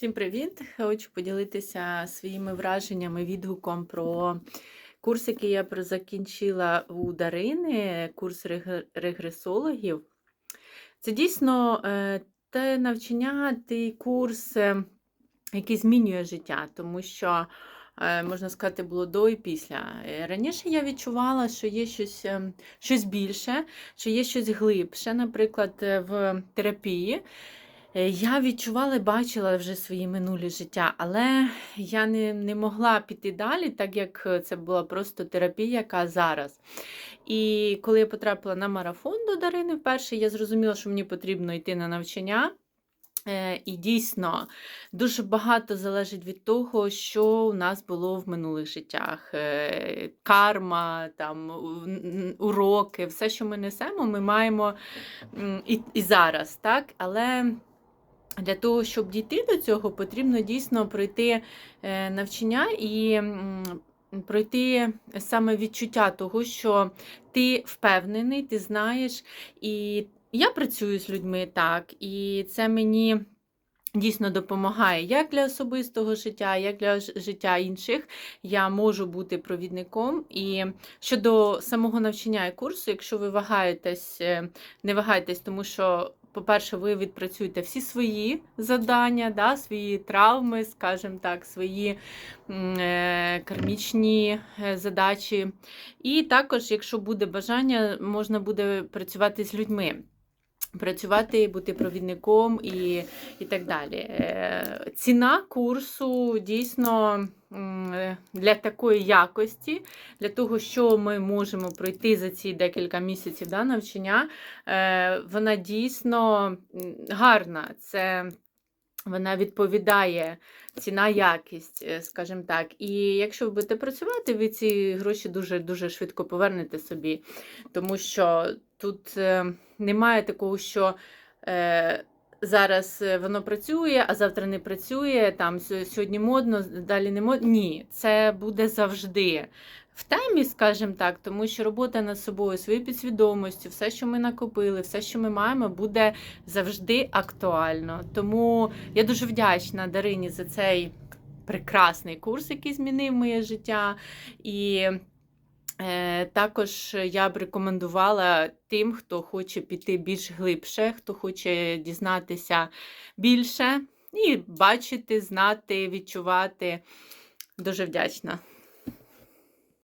Всім привіт! Хочу поділитися своїми враженнями, відгуком про курс, який я закінчила у Дарини, курс регресологів. Це дійсно е, те навчання, той курс, який змінює життя, тому що, е, можна сказати, було до і після. Е, Раніше я відчувала, що є щось, щось більше, що є щось глибше, наприклад, в терапії. Е, Я відчувала бачила вже свої минулі життя, але я не, не могла піти далі, так як е, це була просто терапія, яка зараз. І коли я потрапила на марафон до Дарини вперше, я зрозуміла, що мені потрібно йти на навчання. Е, І дійсно дуже багато залежить від того, що у нас було в минулих життях. Карма, там, уроки, все, що ми несемо, ми маємо і, і зараз, так? Але для того, щоб дійти до цього, потрібно дійсно пройти е, навчання і пройти саме відчуття того, що ти впевнений, ти знаєш. І я працюю з людьми так, і це мені. Дійсно допомагає як для особистого життя, як для життя інших. Я можу бути провідником. І щодо самого навчання і курсу, якщо ви вагаєтесь, е, не вагайтесь, тому що, по-перше, ви відпрацюєте всі свої завдання, да, свої травми, скажімо так, свої е, кармічні е, задачі. І також, якщо буде бажання, можна буде працювати з людьми. Працювати, бути провідником і, і так далі. Е, Ціна курсу дійсно е, для такої якості, для того, що ми можемо пройти за ці декілька місяців да, навчання, е, вона дійсно гарна. Це вона відповідає ціна якість, скажімо так. І якщо ви будете працювати, ви ці гроші дуже дуже швидко повернете собі, тому що тут немає такого, що. Е, Зараз е, воно працює, а завтра не працює. Там сьогодні модно, далі не модно. Ні, це буде завжди в темі, скажімо так, тому що робота над собою, своєю підсвідомістю, все, що ми накопили, все, що ми маємо, буде завжди актуально. Тому я дуже вдячна Дарині за цей прекрасний курс, який змінив моє життя. І також я б рекомендувала тим, хто хоче піти більш глибше, хто хоче дізнатися більше і бачити, знати, відчувати. Дуже вдячна.